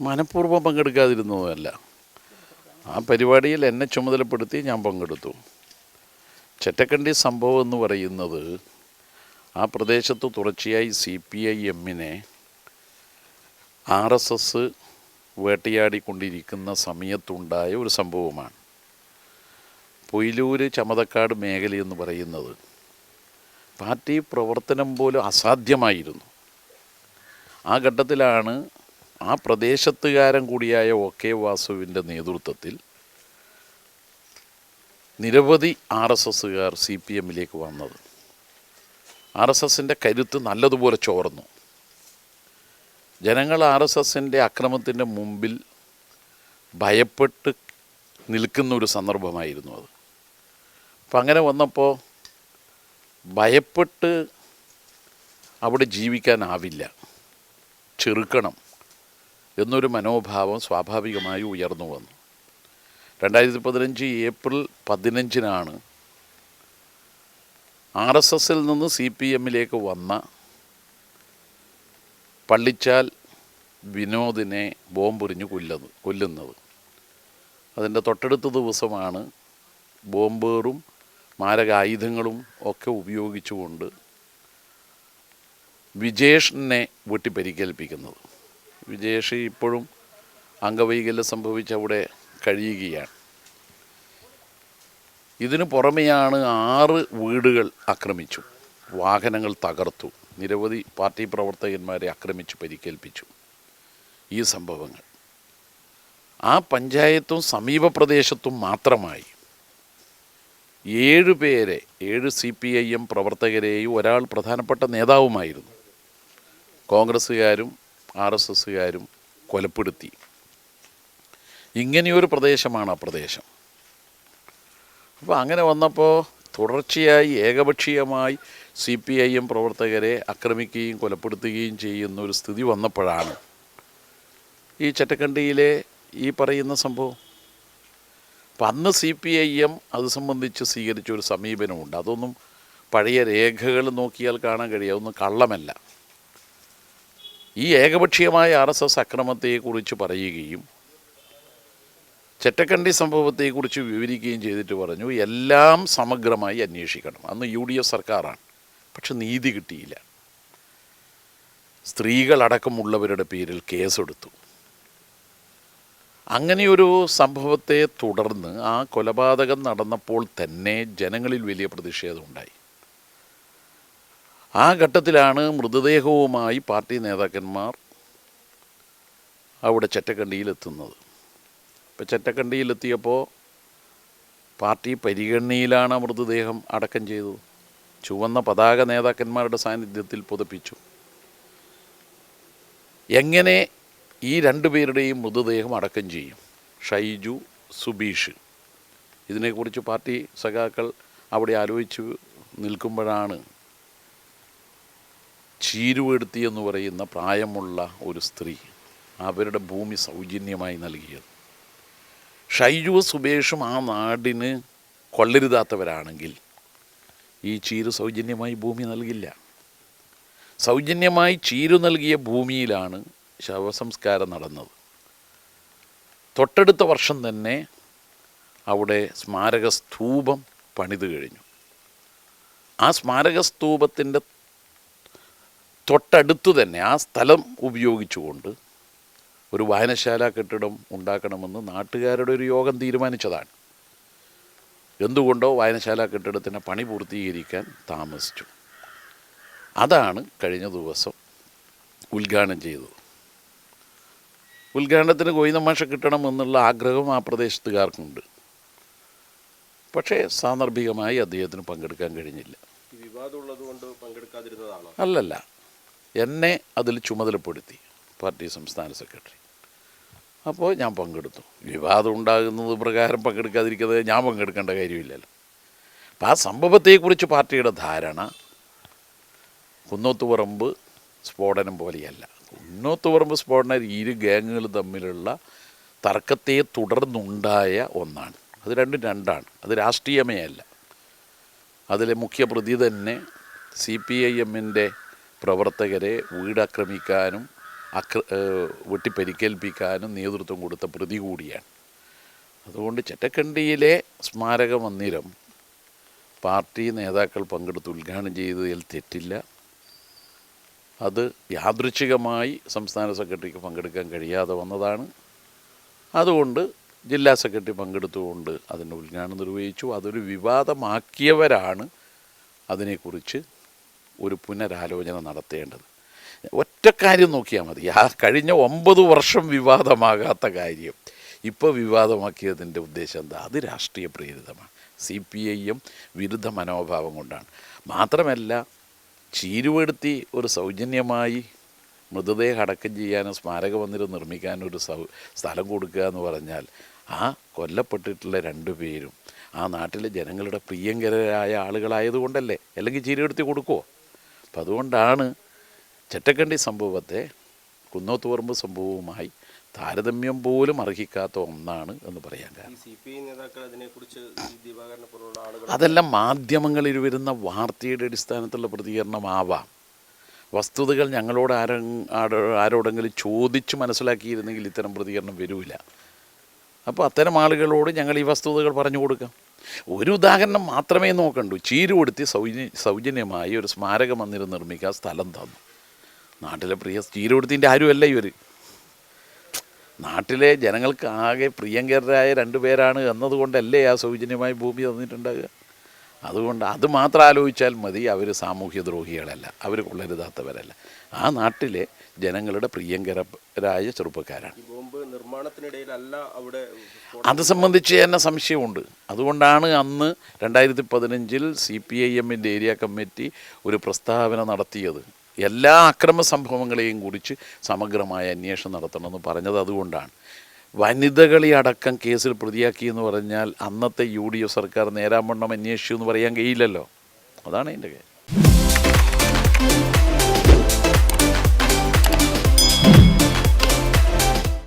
മനഃപൂർവം പങ്കെടുക്കാതിരുന്നതല്ല. ആ പരിപാടിയിൽ എന്നെ ചുമതലപ്പെടുത്തി ഞാൻ പങ്കെടുത്തു. ചെറ്റക്കണ്ടി സംഭവം എന്ന് പറയുന്നത് ആ പ്രദേശത്ത് തുടർച്ചയായി സി പി ഐ എമ്മിനെ ആർ എസ് എസ് വേട്ടയാടിക്കൊണ്ടിരിക്കുന്ന സമയത്തുണ്ടായ ഒരു സംഭവമാണ്. പൊയിലൂര് ചമതക്കാട് മേഖലയെന്ന് പറയുന്നത് പാർട്ടി പ്രവർത്തനം പോലും അസാധ്യമായിരുന്നു. ആ ഘട്ടത്തിലാണ് ആ പ്രദേശത്തുകാരൻ കൂടിയായ ഒ കെ വാസുവിന്റെ നേതൃത്വത്തിൽ നിരവധി ആർ എസ് എസ്സുകാർ സി പി എമ്മിലേക്ക് വന്നത്. ആർ എസ് എസിന്റെ കരുത്ത് നല്ലതുപോലെ ചോർന്നു. ജനങ്ങൾ ആർ എസ് എസിന്റെ അക്രമത്തിന്റെ മുമ്പിൽ ഭയപ്പെട്ട് നിൽക്കുന്ന ഒരു സന്ദർഭമായിരുന്നു അത്. അപ്പം അങ്ങനെ വന്നപ്പോൾ ഭയപ്പെട്ട് അവിടെ ജീവിക്കാനാവില്ല. ചെറുക്കണം. എന്നൊരു മനോഭാവം സ്വാഭാവികമായി ഉയർന്നു വന്നു. രണ്ടായിരത്തി പതിനഞ്ച് ഏപ്രിൽ പതിനഞ്ചിനാണ് ആർ എസ് എസിൽ നിന്ന് സി പി എമ്മിലേക്ക് വന്ന പള്ളിച്ചാൽ വിനോദിനെ ബോംബെറിഞ്ഞ് കൊല്ലുന്നത് കൊല്ലുന്നത്. അതിന്റെ തൊട്ടടുത്ത ദിവസമാണ് ബോംബേറും മാരക ആയുധങ്ങളും ഒക്കെ ഉപയോഗിച്ചുകൊണ്ട് വിജേഷിനെ വെട്ടി പരിക്കേൽപ്പിക്കുന്നത് വിജേഷ് ഇപ്പോഴും അംഗവൈകല്യം സംഭവിച്ച് അവിടെ കഴിയുകയാണ്. ഇതിനു പുറമെയാണ് ആറ് വീടുകൾ ആക്രമിച്ചു. വാഹനങ്ങൾ തകർത്തു. നിരവധി പാർട്ടി പ്രവർത്തകന്മാരെ ആക്രമിച്ചു പരിക്കേൽപ്പിച്ചു. ഈ സംഭവങ്ങൾ. ആ പഞ്ചായത്തും സമീപ പ്രദേശത്തും മാത്രമായി ഏഴ് പേരെ ഏഴ് സി പി ഐ എം പ്രവർത്തകരെയും ഒരാൾ പ്രധാനപ്പെട്ട നേതാവുമായിരുന്നു. കോൺഗ്രസ്സുകാരും ആർ എസ് എസ്സുകാരും കൊലപ്പെടുത്തി. ഇങ്ങനെയൊരു പ്രദേശമാണ് ആ പ്രദേശം. അപ്പോൾ അങ്ങനെ വന്നപ്പോൾ തുടർച്ചയായി ഏകപക്ഷീയമായി സി പി ഐ എം പ്രവർത്തകരെ ആക്രമിക്കുകയും കൊലപ്പെടുത്തുകയും ചെയ്യുന്ന ഒരു സ്ഥിതി വന്നപ്പോഴാണ് ഈ ചട്ടക്കണ്ടിയിലെ ഈ പറയുന്ന സംഭവം. അപ്പം അന്ന് സി പി ഐ എം അത് സംബന്ധിച്ച് സ്വീകരിച്ച ഒരു സമീപനമുണ്ട്. അതൊന്നും പഴയ രേഖകൾ നോക്കിയാൽ കാണാൻ കഴിയും. അതൊന്നും കള്ളമല്ല. ഈ ഏകപക്ഷീയമായ ആർ എസ് എസ് അക്രമത്തെക്കുറിച്ച് പറയുകയും ചെറ്റക്കണ്ടി സംഭവത്തെക്കുറിച്ച് വിവരിക്കുകയും ചെയ്തിട്ട് പറഞ്ഞു എല്ലാം സമഗ്രമായി അന്വേഷിക്കണം. അന്ന് യു ഡി എഫ് സർക്കാരാണ്. പക്ഷെ നീതി കിട്ടിയില്ല. സ്ത്രീകളടക്കമുള്ളവരുടെ പേരിൽ കേസെടുത്തു. അങ്ങനെയൊരു സംഭവത്തെ തുടർന്ന് ആ കൊലപാതകം നടന്നപ്പോൾ തന്നെ ജനങ്ങളിൽ വലിയ പ്രതിഷേധമുണ്ടായി ആ ഘട്ടത്തിലാണ് മൃതദേഹവുമായി പാർട്ടി നേതാക്കന്മാർ അവിടെ ചെറ്റക്കണ്ടിയിലെത്തുന്നത്. അപ്പോൾ ചെറ്റക്കണ്ടിയിലെത്തിയപ്പോൾ പാർട്ടി പരിഗണനയിലാണ് മൃതദേഹം അടക്കം ചെയ്തത്. ചുവന്ന പതാക നേതാക്കന്മാരുടെ സാന്നിധ്യത്തിൽ പുതപ്പിച്ചു. എങ്ങനെ ഈ രണ്ടുപേരുടെയും മൃതദേഹം അടക്കം ചെയ്യും? ഷൈജു സുബീഷ്. ഇതിനെക്കുറിച്ച് പാർട്ടി സഖാക്കൾ അവിടെ ആലോചിച്ച് നിൽക്കുമ്പോഴാണ് ചീരുവെടുത്തി എന്ന് പറയുന്ന പ്രായമുള്ള ഒരു സ്ത്രീ അവരുടെ ഭൂമി സൗജന്യമായി നൽകിയത്. ഷൈജു സുബേഷും ആ നാടിന് കൊള്ളരുതാത്തവരാണെങ്കിൽ ഈ ചീരു സൗജന്യമായി ഭൂമി നൽകില്ല. സൗജന്യമായി ചീരു നൽകിയ ഭൂമിയിലാണ് ശവസംസ്കാരം നടന്നത്. തൊട്ടടുത്ത വർഷം തന്നെ അവിടെ സ്മാരക സ്തൂപം പണിതു കഴിഞ്ഞു. ആ സ്മാരക സ്തൂപത്തിന്റെ തൊട്ടടുത്ത് തന്നെ ആ സ്ഥലം ഉപയോഗിച്ചുകൊണ്ട് ഒരു വായനശാല കെട്ടിടം ഉണ്ടാക്കണമെന്ന് നാട്ടുകാരുടെ ഒരു യോഗം തീരുമാനിച്ചതാണ്. എന്തുകൊണ്ടോ വായനശാല കെട്ടിടത്തിന്റെ പണി പൂർത്തീകരിക്കാൻ താമസിച്ചു. അതാണ് കഴിഞ്ഞ ദിവസം ഉദ്ഘാടനം ചെയ്തത്. ഉദ്ഘാടനത്തിന് ഗോവിന്ദമാഷ കിട്ടണം എന്നുള്ള ആഗ്രഹം ആ പ്രദേശത്തുകാർക്കുണ്ട്. പക്ഷേ സാന്ദർഭികമായി അദ്ദേഹത്തിന് പങ്കെടുക്കാൻ കഴിഞ്ഞില്ല. അല്ലല്ല. എന്നെ അതിൽ ചുമതലപ്പെടുത്തി പാർട്ടി സംസ്ഥാന സെക്രട്ടറി. അപ്പോൾ ഞാൻ പങ്കെടുത്തു. വിവാദം ഉണ്ടാകുന്നത് പ്രകാരം പങ്കെടുക്കാതിരിക്കുന്നത് ഞാൻ പങ്കെടുക്കേണ്ട കാര്യമില്ലല്ലോ. അപ്പം ആ സംഭവത്തെക്കുറിച്ച് പാർട്ടിയുടെ ധാരണ കുന്നോത്തുപറമ്പ് സ്ഫോടനം പോലെയല്ല. കുന്നോത്തുപറമ്പ് സ്ഫോടനം ഇരു ഗാങ്ങുകൾ തമ്മിലുള്ള തർക്കത്തെ തുടർന്നുണ്ടായ ഒന്നാണ്. അത് രണ്ടും രണ്ടാണ്. അത് രാഷ്ട്രീയമേ അല്ല. അതിലെ മുഖ്യപ്രതി തന്നെ സി പി ഐ എമ്മിന്റെ പ്രവർത്തകരെ വീടാക്രമിക്കാനും അക്ര വെട്ടിപ്പരിക്കേൽപ്പിക്കാനും നേതൃത്വം കൊടുത്ത പ്രതി കൂടിയാണ്. അതുകൊണ്ട് ചെറ്റക്കണ്ടിയിലെ സ്മാരക മന്ദിരം പാർട്ടി നേതാക്കൾ പങ്കെടുത്ത് ഉദ്ഘാടനം ചെയ്തതിൽ തെറ്റില്ല. അത് യാദൃച്ഛികമായി സംസ്ഥാന സെക്രട്ടറിക്ക് പങ്കെടുക്കാൻ കഴിയാതെ വന്നതാണ്. അതുകൊണ്ട് ജില്ലാ സെക്രട്ടറി പങ്കെടുത്തുകൊണ്ട് അതിന്റെ ഉദ്ഘാടനം നിർവഹിച്ചു. അതൊരു വിവാദമാക്കിയവരാണ് അതിനെക്കുറിച്ച് ഒരു പുനരാലോചന നടത്തേണ്ടത്. ഒറ്റ കാര്യം നോക്കിയാൽ മതി. ആ കഴിഞ്ഞ ഒമ്പത് വർഷം വിവാദമാകാത്ത കാര്യം. ഇപ്പോൾ വിവാദമാക്കിയതിന്റെ ഉദ്ദേശം എന്താ? അത് രാഷ്ട്രീയ പ്രേരിതമാണ്. സി പി ഐയും വിരുദ്ധ മനോഭാവം കൊണ്ടാണ്. മാത്രമല്ല ചീരുവെടുത്തി ഒരു സൗജന്യമായി മൃതദേഹം അടക്കം ചെയ്യാനും സ്മാരക മന്ദിരം നിർമ്മിക്കാനും ഒരു സൗ സ്ഥലം കൊടുക്കുക എന്ന് പറഞ്ഞാൽ ആ കൊല്ലപ്പെട്ടിട്ടുള്ള രണ്ടു പേരും ആ നാട്ടിലെ ജനങ്ങളുടെ പ്രിയങ്കരായ ആളുകളായതുകൊണ്ടല്ലേ? അല്ലെങ്കിൽ ചീരുവെടുത്തി കൊടുക്കുമോ അപ്പം അതുകൊണ്ടാണ് ചെറ്റക്കണ്ടി സംഭവത്തെ കുന്നോത്തുപറമ്പ് സംഭവവുമായി താരതമ്യം പോലും അർഹിക്കാത്ത ഒന്നാണ് എന്ന് പറയാൻ കാരണം. അതെല്ലാം മാധ്യമങ്ങളിൽ വരുന്ന വാർത്തയുടെ അടിസ്ഥാനത്തിലുള്ള പ്രതികരണമാവാം. വസ്തുതകൾ ഞങ്ങളോട് ആര ആരോ- ആരോടെങ്കിലും ചോദിച്ച് മനസ്സിലാക്കിയിരുന്നെങ്കിൽ ഇത്തരം പ്രതികരണം വരില്ല അപ്പോൾ അത്തരം ആളുകളോട് ഞങ്ങൾ ഈ വസ്തുതകൾ പറഞ്ഞു കൊടുക്കാം. ഒരു ഉദാഹരണം മാത്രമേ നോക്കണ്ടൂ. ചീരുകൊടുത്തി സൗജന്യ സൗജന്യമായി ഒരു സ്മാരക മന്ദിരം നിർമ്മിക്കാൻ സ്ഥലം തന്നു. നാട്ടിലെ പ്രിയ ചീരുകൊടുത്തിന്റെ ആരുമല്ല ഇവർ നാട്ടിലെ ജനങ്ങൾക്ക് ആകെ പ്രിയങ്കരായ രണ്ടുപേരാണ് എന്നതുകൊണ്ടല്ലേ ആ സൗജന്യമായി ഭൂമി തന്നിട്ടുണ്ടാകുക അതുകൊണ്ട് അത് മാത്രം ആലോചിച്ചാൽ മതി അവർ സാമൂഹ്യദ്രോഹികളല്ല അവർ കൊള്ളരുതാത്തവരല്ല. ആ നാട്ടിലെ ജനങ്ങളുടെ പ്രിയങ്കരായ ചെറുപ്പക്കാരാണ്. നിർമ്മാണത്തിനിടയിലല്ല അവിടെ അത് സംബന്ധിച്ച് തന്നെ സംശയമുണ്ട്. അതുകൊണ്ടാണ് അന്ന് രണ്ടായിരത്തി പതിനഞ്ചിൽ സി പി ഐ എമ്മിന്റെ ഏരിയ കമ്മിറ്റി ഒരു പ്രസ്താവന നടത്തിയത്. എല്ലാ അക്രമ സംഭവങ്ങളെയും കുറിച്ച് സമഗ്രമായ അന്വേഷണം നടത്തണമെന്ന് പറഞ്ഞത് അതുകൊണ്ടാണ്. വനിതകളെ അടക്കം കേസിൽ പ്രതിയാക്കി എന്ന് പറഞ്ഞാൽ അന്നത്തെ യു ഡി എഫ് സർക്കാർ നേരാമണ്ണം അന്വേഷിച്ചു എന്ന് പറയാൻ കഴിയില്ലല്ലോ. അതാണ് അതിന്റെ കാര്യം.